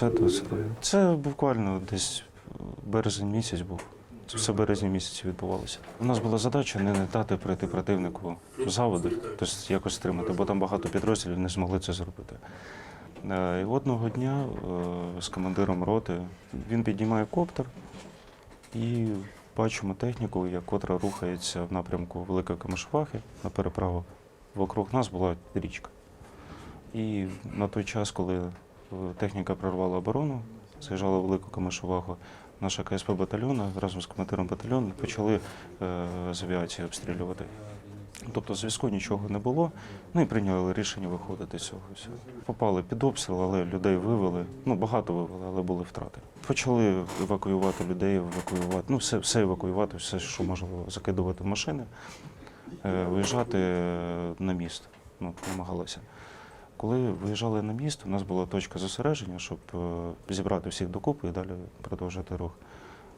20 Це буквально десь березень місяць був. Це все березні місяці відбувалося. У нас була задача не, не дати прийти противнику заводи, тобто якось стримати, бо там багато підрозділів не змогли це зробити. Е, І одного дня е, з командиром роти він піднімає коптер і бачимо техніку, як котра рухається в напрямку Великої Камишвахи на переправу. Вокруг нас була річка. І на той час, коли техніка прорвала оборону, заїжджала Велику Камишовагу, наша КСП батальйону разом з командиром батальйону почали е, з авіації обстрілювати. Тобто зв'язку нічого не було, ну і прийняли рішення виходити з цього. Попали під обстріл, але людей вивели. Ну, багато вивели, але були втрати. Почали евакуювати людей, евакуювати, ну, все, все евакуювати, все, що можливо, закидувати в машини, е, виїжджати е, на міст. Ну, намагалися. Коли виїжджали на міст, у нас була точка зосередження, щоб е, зібрати всіх докупи і далі продовжити рух.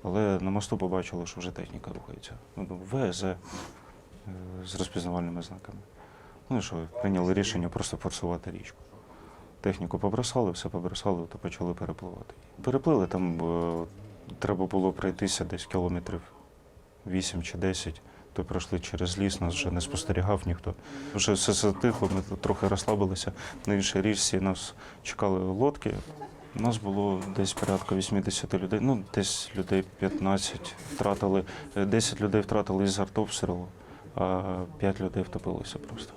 Але на мосту побачили, що вже техніка рухається. Ну, ВС е, з розпізнавальними знаками. Ну і що, прийняли рішення просто форсувати річку. Техніку побросали, все побросали, то почали перепливати. Переплили там, е, треба було пройтися десь кілометрів 8 чи 10. То пройшли через ліс, нас вже не спостерігав ніхто. Вже все затихло, ми трохи розслабилися. На іншій річці нас чекали лодки. У Нас було десь порядка 80 людей, ну десь людей 15 втратили, е, 10 людей втратили із артобстрілу, а 5 людей втопилися просто.